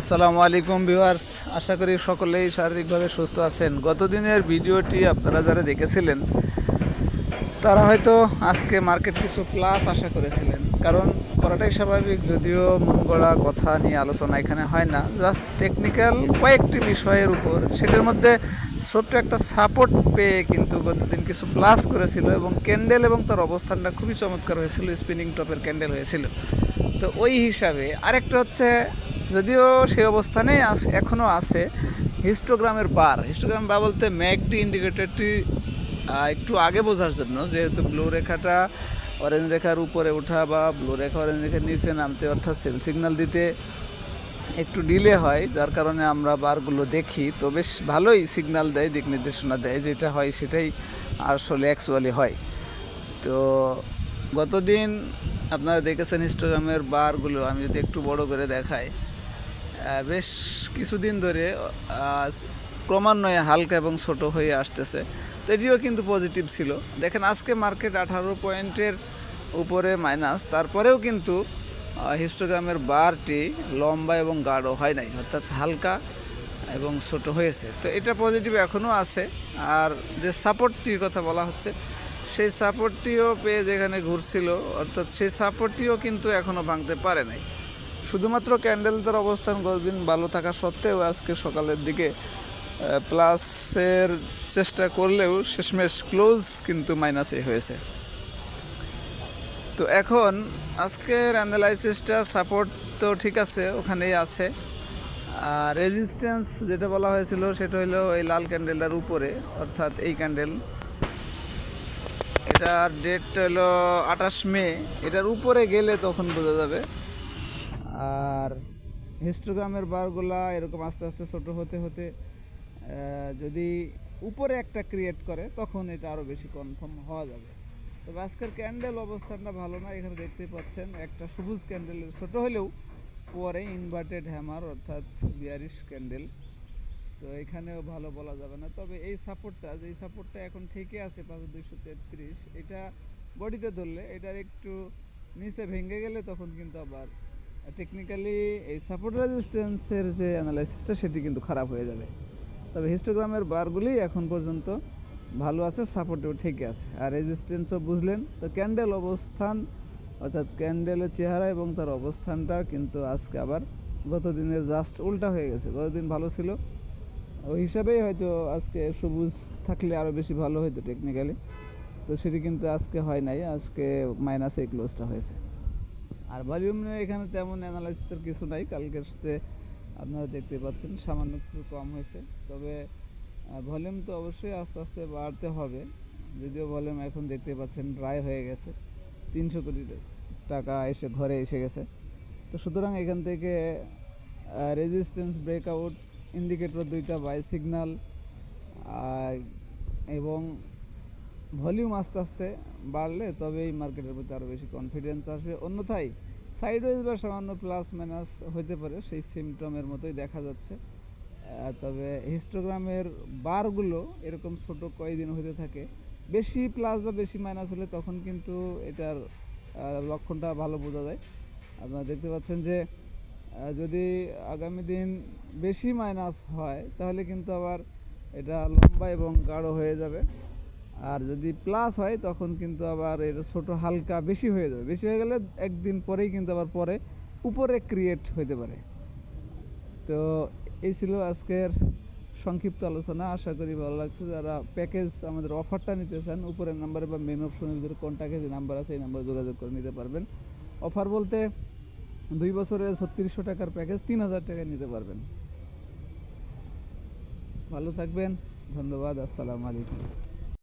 আসসালামু আলাইকুম ভিউয়ার্স, আশা করি সকলেই শারীরিকভাবে সুস্থ আছেন। গতদিনের ভিডিওটি আপনারা যারা দেখেছিলেন, তারা হয়তো আজকে মার্কেট কিছু প্লাস আশা করেছিলেন। কারণ করাটাই স্বাভাবিক, যদিও মন গড়া কথা নিয়ে আলোচনা এখানে হয় না। জাস্ট টেকনিক্যাল কয়েকটি বিষয়ের উপর। সেটার মধ্যে ছোট্ট একটা সাপোর্ট পেয়ে কিন্তু গতদিন কিছু প্লাস করেছিল এবং ক্যান্ডেল এবং তার অবস্থানটা খুবই চমৎকার হয়েছিল স্পিনিং টপের ক্যান্ডেল হয়েছিল। তো ওই হিসাবে আরেকটা হচ্ছে যদিও সেই অবস্থানে এখনও আছে। হিস্টোগ্রামের বার। হিস্টোগ্রাম বার বলতে ম্যাকডি ইন্ডিকেটরটি একটু আগে বোঝার জন্য, যেহেতু ব্লু রেখাটা অরেঞ্জ রেখার উপরে ওঠা বা ব্লু রেখা অরেঞ্জ রেখার নিচে নামতে অর্থাৎ সেল সিগন্যাল দিতে একটু ডিলে হয়, যার কারণে আমরা বারগুলো দেখি। তো বেশ ভালোই সিগন্যাল দেয়, দিক নির্দেশনা দেয়, যেটা হয় সেটাই আসলে অ্যাকচুয়ালি হয়। তো গতদিন আপনারা দেখেছেন হিস্টোগ্রামের বারগুলো, আমি যদি একটু বড় করে দেখাই। বেশ কিছুদিন ধরে ক্রমান্বয়ে হালকা এবং ছোট হয়ে আসতেছে। তো এটিও কিন্তু পজিটিভ ছিল। দেখেন, আজকে মার্কেট আঠারো পয়েন্টের উপরে মাইনাস তারপরেও কিন্তু হিস্টোগ্রামের বারটি লম্বা এবং গাঢ় হয় নাই, অর্থাৎ হালকা এবং ছোট হয়েছে। তো এটা পজিটিভ এখনও আছে। আর যে সাপোর্টটির কথা বলা হচ্ছে, সেই সাপোর্টটিও পেয়ে যেখানে ঘুরছিল, অর্থাৎ সেই সাপোর্টটিও কিন্তু এখনও ভাঙতে পারে নাই। শুধুমাত্র ক্যান্ডেল তার অবস্থান কতদিন ভালো থাকা সত্ত্বেও আজকে সকালের দিকে প্লাসের চেষ্টা করলেও শেষমেশ ক্লোজ কিন্তু মাইনাসে হয়েছে। তো এখন আজকের অ্যানালাইসিসটা সাপোর্ট তো ঠিক আছে, ওখানেই আছে। আর রেজিস্ট্যান্স যেটা বলা হয়েছিল সেটা হলো এই লাল ক্যান্ডেলটার উপরে, অর্থাৎ এই ক্যান্ডেল। এটার ডেট হলো আঠাশ মে, এটার উপরে গেলে তখন বোঝা যাবে। আর হিস্টোগ্রামের বারগুলা এরকম আস্তে আস্তে ছোট হতে হতে যদি উপরে একটা ক্রিয়েট করে, তখন এটা আরও বেশি কনফার্ম হওয়া যাবে। তবে আজকের ক্যান্ডেল অবস্থানটা ভালো না, এখানে দেখতেই পাচ্ছেন, একটা সবুজ ক্যান্ডেলের ছোট হলেও পরে ইনভার্টেড হ্যামার অর্থাৎ বিয়ারিশ ক্যান্ডেল তো এখানেও ভালো বলা যাবে না। তবে এই সাপোর্টটা যে সাপোর্টটা এখন ঠিকই আছে পাঁচ দুইশো তেত্রিশ, এটা বডিতে ধরলে এটার একটু নিচে ভেঙে গেলে তখন কিন্তু আবার টেকনিক্যালি এই সাপোর্ট রেজিস্ট্যান্সের যে অ্যানালাইসিসটা সেটি কিন্তু খারাপ হয়ে যাবে। তবে হিস্টোগ্রামের বারগুলি এখন পর্যন্ত ভালো আছে সাপোর্টেও ঠিকই আছে। আর রেজিস্ট্যান্সও বুঝলেন, তো ক্যান্ডেল অবস্থান, অর্থাৎ ক্যান্ডেলের চেহারা এবং তার অবস্থানটা কিন্তু আজকে আবার গত দিনের জাস্ট উল্টা হয়ে গেছে। গতদিন ভালো ছিল। ওই হিসাবেই হয়তো আজকে সবুজ থাকলে আরও বেশি ভালো হতো টেকনিক্যালি তো সেটি কিন্তু আজকে হয় নাই, আজকে মাইনাসে ক্লোজটা হয়েছে। আর ভলিউম নিয়ে এখানে তেমন অ্যানালাইসিসের কিছু নাই। কালকের সাথে আপনারা দেখতে পাচ্ছেন, সামান্য কিছু কম হয়েছে। তবে ভলিউম তো অবশ্যই আস্তে আস্তে বাড়তে হবে। যদিও ভলিউম এখন দেখতে পাচ্ছেন ড্রাই হয়ে গেছে। তিনশো কোটি টাকা এসে ঘরে এসে গেছে। তো সুতরাং এখান থেকে রেজিস্ট্যান্স ব্রেকআউট ইন্ডিকেটর দুইটা বাই সিগনাল এবং ভলিউম আস্তে আস্তে বাড়লে তবে এই মার্কেটের প্রতি আরও বেশি কনফিডেন্স আসবে। অন্যথায় সাইডওয়েজ বা সামান্য প্লাস মাইনাস হইতে পারে, সেই সিমটমের মতোই দেখা যাচ্ছে। তবে হিস্টোগ্রামের বারগুলো এরকম ছোট কয়েকদিন হতে থাকে। বেশি প্লাস বা বেশি মাইনাস হলে তখন কিন্তু এটার লক্ষণটা ভালো বোঝা যায়। আপনারা দেখতে পাচ্ছেন যে যদি আগামী দিন বেশি মাইনাস হয়, তাহলে কিন্তু আবার এটা লম্বা এবং গাঢ় হয়ে যাবে। আর যদি প্লাস হয়, তখন কিন্তু আবার এর ছোট হালকা বেশি হয়ে যাবে। বেশি হয়ে গেলে একদিন পরেই কিন্তু আবার পরে উপরে ক্রিয়েট হতে পারে। তো এই ছিল আজকের সংক্ষিপ্ত আলোচনা। আশা করি ভালো লাগছে। যারা প্যাকেজ আমাদের অফারটা নিতে চান উপরের নাম্বারে বা মেন অপশনের ভিতরে কন্ট্যাক্টে যে নাম্বার আছে, এই নাম্বারে যোগাযোগ করে নিতে পারবেন। অফার বলতে দুই বছরের ছত্রিশশো টাকার প্যাকেজ তিন হাজার টাকায় নিতে পারবেন। ভালো থাকবেন। ধন্যবাদ। আসসালামু আলাইকুম।